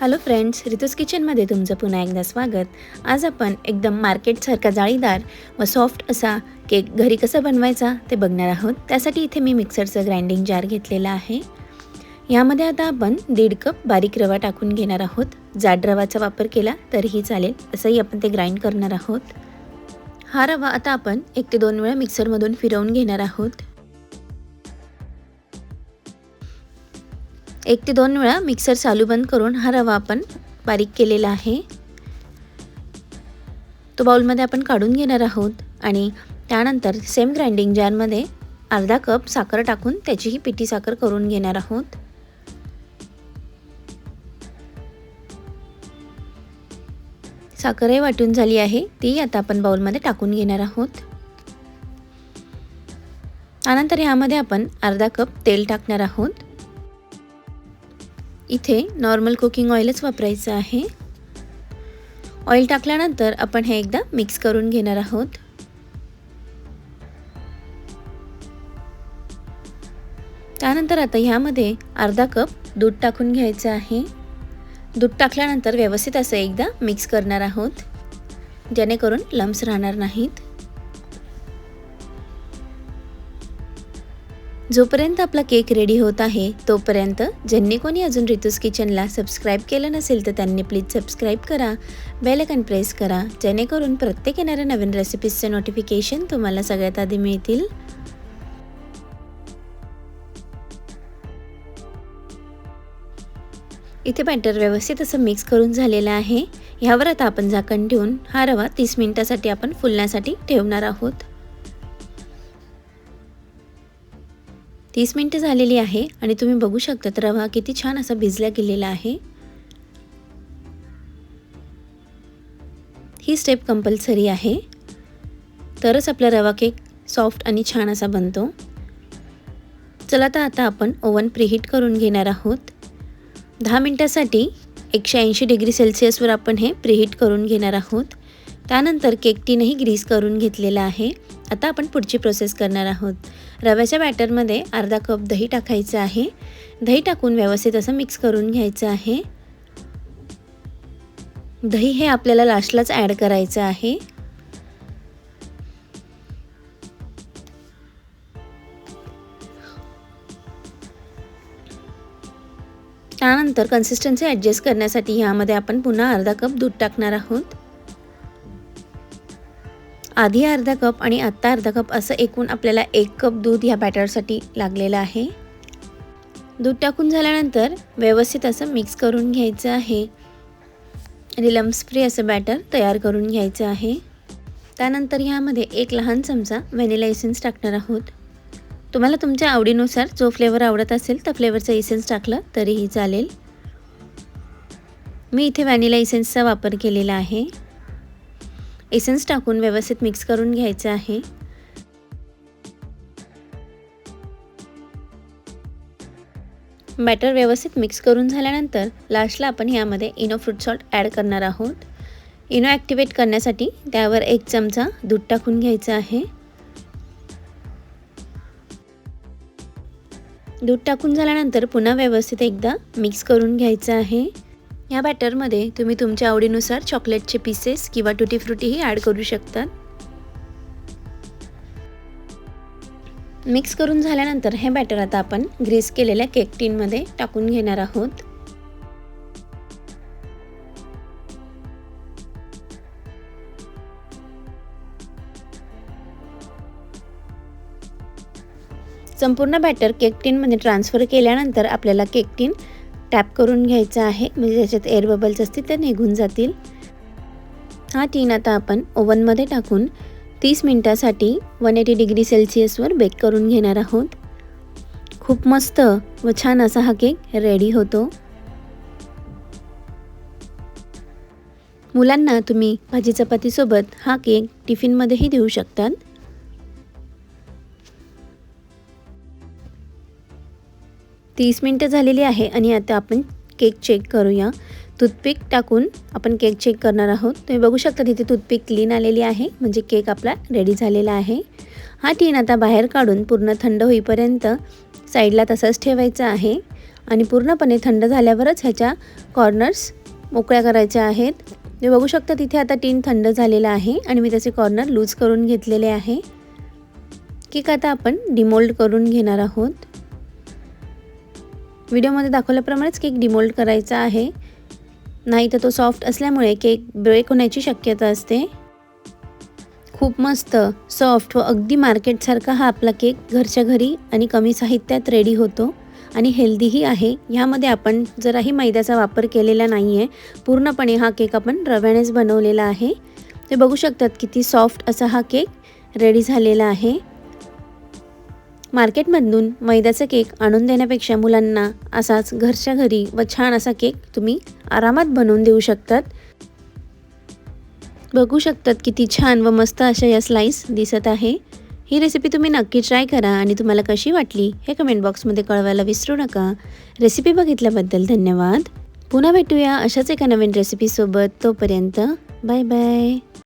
Hello friends रितूस किचनमध्ये तुमचं पुन्हा एकदा स्वागत. आज आपण एकदम मार्केटसारखा जाळीदार व सॉफ्ट असा केक घरी कसा बनवायचा ते बघणार आहोत. त्यासाठी इथे मी मिक्सरचं ग्राइंडिंग जार घेतलेला आहे. यामध्ये आता आपण दीड कप बारीक रवा टाकून घेणार आहोत. जाड रवाचा वापर केला तरीही चालेल असंही आपण ते ग्राइंड करणार आहोत. हा रवा आता आपण एक ते दोन वेळा मिक्सरमधून फिरवून घेणार आहोत. एक ते दोन वेळा मिक्सर चालू बंद करून हा रवा आपण बारीक केलेला आहे. तो बाउलमध्ये आपण काढून घेणार आहोत आणि त्यानंतर सेम ग्राइंडिंग जारमध्ये अर्धा कप साखर टाकून त्याचीही पिठी साखर करून घेणार आहोत. साखरही वाटून झाली आहे ती आता आपण बाउलमध्ये टाकून घेणार आहोत. त्यानंतर ह्यामध्ये आपण अर्धा कप तेल टाकणार आहोत. इथे नॉर्मल कुकिंग ऑइलच वापरायचं आहे. ऑइल टाकल्यानंतर आपण हे एकदा मिक्स करून घेणार आहोत. त्यानंतर आता ह्यामध्ये अर्धा कप दूध टाकून घ्यायचं आहे. दूध टाकल्यानंतर व्यवस्थित असं एकदा मिक्स करणार आहोत. जेणेकरून लम्स राहणार नाहीत. जोपर्यंत आपला केक रेडी होत आहे तोपर्यंत ज्यांनी कोणी अजून रितूस किचनला सबस्क्राईब केलं नसेल तर त्यांनी प्लीज सबस्क्राईब करा बेलकन प्रेस करा जेणेकरून प्रत्येक येणाऱ्या नवीन रेसिपीजचे नोटिफिकेशन तुम्हाला सगळ्यात आधी मिळतील. इथे बॅटर व्यवस्थित असं मिक्स करून झालेलं आहे. ह्यावर आता आपण झाकण ठेवून हा रवा तीस मिनिटासाठी आपण फुलण्यासाठी ठेवणार आहोत. तीस मिनटं झालेली आहे आणि तुम्ही बघू शकता रवा किती छान असा भिजला गेलेला आहे. ही स्टेप कंपल्सरी आहे. तरच आपला रवा केक सॉफ्ट आणि छान असा बनतो. चला तर आता आपण ओव्हन प्रीहीट करून घेणार आहोत. दहा मिनटासाठी एकशे ऐंशी डिग्री सेल्सिअसवर आपण हे प्रीहीट करून घेणार आहोत. त्यानंतर केक टीनही ग्रीस करून घेतलेला आहे. आता आपण पुढची प्रोसेस करणार आहोत. रव्याच्या बॅटरमध्ये अर्धा कप दही टाकायचं आहे. दही टाकून व्यवस्थित असं मिक्स करून घ्यायचं आहे. दही हे आपल्याला लास्टलाच ॲड करायचं आहे. त्यानंतर कन्सिस्टन्सी ॲडजस्ट करण्यासाठी ह्यामध्ये आपण पुन्हा अर्धा कप दूध टाकणार आहोत. आधी अर्धा कप आणि आत्ता अर्धा कप असं एकूण आपल्याला एक कप दूध ह्या बॅटरसाठी लागलेलं आहे. दूध टाकून झाल्यानंतर व्यवस्थित असं मिक्स करून घ्यायचं आहे. आणि लम्स फ्री असं बॅटर तयार करून घ्यायचं आहे. त्यानंतर ह्यामध्ये एक लहान चमचा व्हॅनिला इसेन्स टाकणार आहोत. तुम्हाला तुमच्या आवडीनुसार जो फ्लेवर आवडत असेल त्या फ्लेवरचा इसेन्स टाकलं तरीही चालेल. मी इथे व्हॅनिला इसेन्सचा वापर केलेला आहे. एसन्स टाकून व्यवस्थित मिक्स करून घ्यायचं आहे. बॅटर व्यवस्थित मिक्स करून झाल्यानंतर लास्टला आपण यामध्ये इनो फ्रूट सॉल्ट ॲड करणार आहोत. इनो ॲक्टिवेट करण्यासाठी त्यावर एक चमचा दूध टाकून घ्यायचं आहे. दूध टाकून झाल्यानंतर पुन्हा व्यवस्थित एकदा मिक्स करून घ्यायचं आहे. ह्या बॅटरमध्ये तुम्ही तुमच्या आवडीनुसार चॉकलेटचे पीसेस किंवा टुटी फ्रुटीही ॲड करू शकतात. मिक्स करून झाल्यानंतर हे बॅटर आता आपण ग्रीस केलेल्या केक टीनमध्ये टाकून घेणार आहोत. संपूर्ण बॅटर केक टीनमध्ये ट्रान्सफर केल्यानंतर आपल्याला केक टीन टॅप करून घ्यायचा आहे. म्हणजे ज्याच्यात एअर बबल्स असतील ते निघून जातील. हा टीन आता आपण ओव्हनमध्ये टाकून तीस मिनटासाठी वन एटी डिग्री सेल्सिअसवर बेक करून घेणार आहोत. खूप मस्त व छान असा हा केक रेडी होतो. मुलांना तुम्ही भाजी चपातीसोबत हा केक टिफिनमध्येही देऊ शकतात. तीस मिनटं झालेली आहे आणि आता आपण केक चेक करूया. टूथपिक टाकून आपण केक चेक करणार आहोत. तुम्ही बघू शकता तिथे टूथपिक क्लीन आलेली आहे म्हणजे केक आपला रेडी झालेला आहे. हा टीन आता बाहेर काढून पूर्ण थंड होईपर्यंत साईडला तसंच ठेवायचा आहे. आणि पूर्णपणे थंड झाल्यावरच ह्याच्या कॉर्नर्स मोकळ्या करायच्या आहेत. तुम्ही बघू शकता तिथे आता टीन थंड झालेला आहे आणि मी त्याचे कॉर्नर लूज करून घेतलेले आहे. केक आता आपण डिमोल्ड करून घेणार आहोत. व्हिडिओमध्ये दाखवल्याप्रमाणेच केक डिमोल्ड करायचा आहे. नाही तर तो सॉफ्ट असल्यामुळे केक ब्रेक होण्याची शक्यता असते. खूप मस्त सॉफ्ट व अगदी मार्केटसारखा हा आपला केक घरच्या घरी आणि कमी साहित्यात रेडी होतो आणि हेल्दीही आहे. ह्यामध्ये आपण जराही मैद्याचा वापर केलेला नाही आहे पूर्णपणे हा केक आपण रव्यानेच बनवलेला आहे. ते बघू शकतात किती सॉफ्ट असा हा केक रेडी झालेला आहे. मार्केटमधून मैद्याचा केक आणून देण्यापेक्षा मुलांना असाच घरच्या घरी व छान असा केक तुम्ही आरामात बनवून देऊ शकतात. बघू शकतात किती छान व मस्त अशा या स्लाईस दिसत आहे. ही रेसिपी तुम्ही नक्की ट्राय करा आणि तुम्हाला कशी वाटली हे कमेंट बॉक्समध्ये कळवायला विसरू नका. रेसिपी बघितल्याबद्दल धन्यवाद. पुन्हा भेटूया अशाच एका नवीन रेसिपीसोबत तोपर्यंत बाय बाय